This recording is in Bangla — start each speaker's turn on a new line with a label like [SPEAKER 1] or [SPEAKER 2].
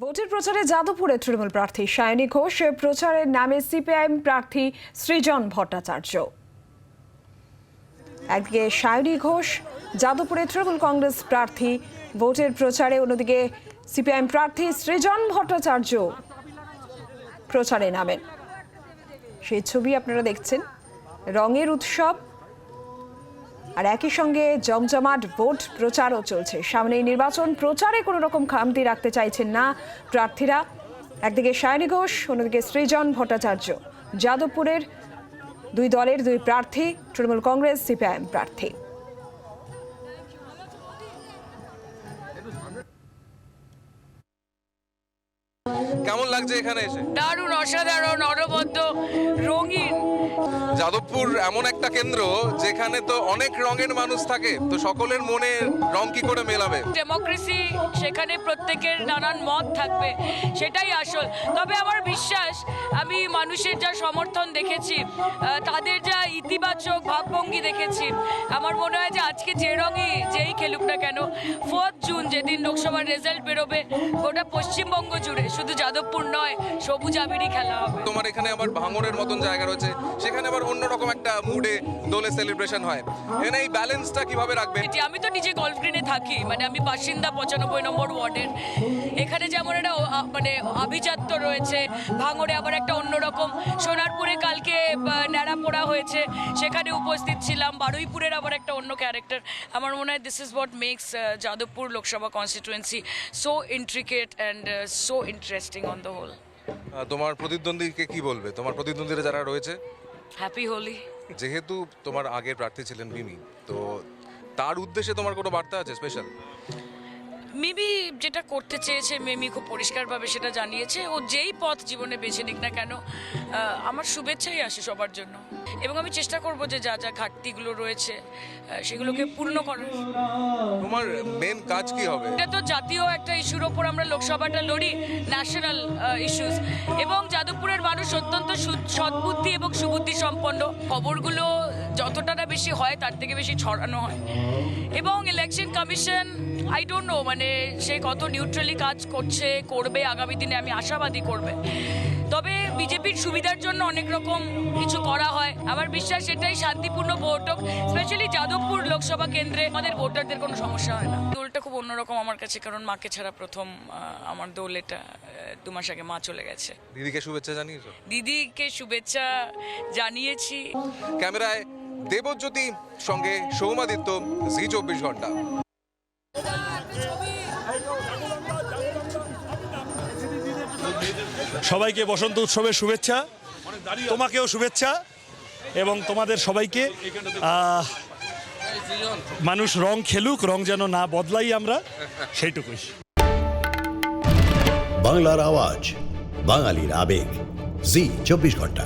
[SPEAKER 1] ভোটের প্রচারে যাদবপুরে তৃণমূল প্রার্থী সায়নী ঘোষ প্রচারের নামে সিপিআইএম প্রার্থী সৃজন ভট্টাচার্য। একদিকে সায়নী ঘোষ যাদবপুরে তৃণমূল কংগ্রেস প্রার্থী, ভোটের প্রচারে অন্যদিকে সিপিআইএম প্রার্থী সৃজন ভট্টাচার্য প্রচারে নামেন। সেই ছবি আপনারা দেখছেন। রঙের উৎসব আর একই সঙ্গে জমজমাট ভোট প্রচারও চলছে। সামনে নির্বাচন প্রচারে কোনো রকম খামতি রাখতে চাইছেন না প্রার্থীরা। একদিকে সায়নী ঘোষ অন্যদিকে সৃজন ভট্টাচার্য। যাদবপুরের দুই দলের দুই প্রার্থী তৃণমূল কংগ্রেস সিপিআইএম প্রার্থী।
[SPEAKER 2] কেমন লাগছে এখানে এসে?
[SPEAKER 3] দারুণ অসাধারণ অনবদ্য রঙিন।
[SPEAKER 2] যাদবপুর এমন একটা কেন্দ্র যেখানে তো অনেক রঙের মানুষ থাকে তো সকলের মনে রং কি করে মেলাবে?
[SPEAKER 3] ডেমোক্রেসি সেখানে প্রত্যেকের নানান মত থাকবে সেটাই আসল। তবে আমার বিশ্বাস আমি মানুষের যা সমর্থন দেখেছি তাদের যা ইতিবাচক ভাবভঙ্গি দেখেছি আমার মনে হয় যে আজকে যে রঙই যেই খেলুক না কেন ফোর্থ জুন যেদিন লোকসভার রেজাল্ট বেরোবে গোটা পশ্চিমবঙ্গ জুড়ে শুধু যাদবপুর নয় সবুজ আবিরই খেলা হবে।
[SPEAKER 2] তোমার এখানে আবার ভাঙড়ের মতন জায়গা রয়েছে সেখানে আবার অন্যরকম একটা মুডে দোলে সেলিব্রেশন হয়। এখানে এই ব্যালেন্সটা কীভাবে রাখবে
[SPEAKER 3] এটি আমি তো নিজে গল্ফ গ্রিনে থাকি মানে আমি বাসিন্দা পঁচানব্বই নম্বর ওয়ার্ডের। এখানে যেমন একটা মানে আভিজাত্য রয়েছে ভাঙড়ে আবার একটা অন্যরকম। সোনারপুরে কালকে ন্যাড়া পোড়া হয়েছে সেখানে উপস্থিত ছিলাম। বারুইপুরের আবার একটা অন্য ক্যারেক্টার আমার মনে হয় this is what makes Jadavpur Lok Sabha constituency so intricate and so interesting on the whole
[SPEAKER 2] তোমার প্রতিদ্বন্দ্বীকে কি বলবে? তোমার প্রতিদ্বন্দ্বীরা যারা রয়েছে?
[SPEAKER 3] হ্যাপি হোলি
[SPEAKER 2] যেহেতু তোমার আগের প্রার্থী ছিলেন মিমি, তো তার উদ্দেশ্যে তোমার কোনো বার্তা আছে স্পেশাল
[SPEAKER 3] মিমি যেটা করতে চেয়েছে মিমি খুব পরিষ্কারভাবে সেটা জানিয়েছে। ও যেই পথ জীবনে বেছে নিক না কেন আমার শুভেচ্ছাই আসে সবার জন্য। এবং আমি চেষ্টা করব যে যা যা ঘাটতিগুলো রয়েছে সেগুলোকে পূর্ণ করার।
[SPEAKER 2] তোমার মেন কাজ কি হবে?
[SPEAKER 3] এটা তো জাতীয় একটা ইস্যুর ওপর আমরা লোকসভাটা লড়ি ন্যাশনাল ইস্যুস এবং যাদবপুরের মানুষ অত্যন্ত সদ্বুদ্ধি এবং সুবুদ্ধি সম্পন্ন খবরগুলো যতটা না বেশি হয় তার থেকে বেশি ছড়ানো হয়। Election commission I don't know মানে সে কত নিউট্রালি কাজ করছে করবে আগামী দিনে আমি আশাবাদী করবে। তবে বিজেপির সুবিধার জন্য অনেক রকম কিছু করা হয়। আমার বিশ্বাস এটাই শান্তিপূর্ণ ভোট হোক স্পেশালি যাদবপুর লোকসভা কেন্দ্রে আমাদের ভোটারদের কোনো সমস্যা হয় না। দোলটা খুব অন্যরকম আমার কাছে কারণ মাকে ছাড়া প্রথম আমার দোল এটা দু মাস আগে মা চলে গেছে।
[SPEAKER 2] দিদিকে শুভেচ্ছা জানিয়েছো?
[SPEAKER 3] দিদিকে শুভেচ্ছা জানিয়েছি।
[SPEAKER 2] ক্যামেরায় দেবজ্যোতি সঙ্গে সৌমাদিত্য জি চব্বিশ ঘণ্টা।
[SPEAKER 4] সবাইকে বসন্ত উৎসবের শুভেচ্ছা তোমাকেও শুভেচ্ছা এবং তোমাদের সবাইকে মানুষ রং খেলুক রং যেন না বদলাই আমরা সেইটুকুই।
[SPEAKER 5] বাংলার আওয়াজ বাঙালির আবেগ জি চব্বিশ ঘণ্টা।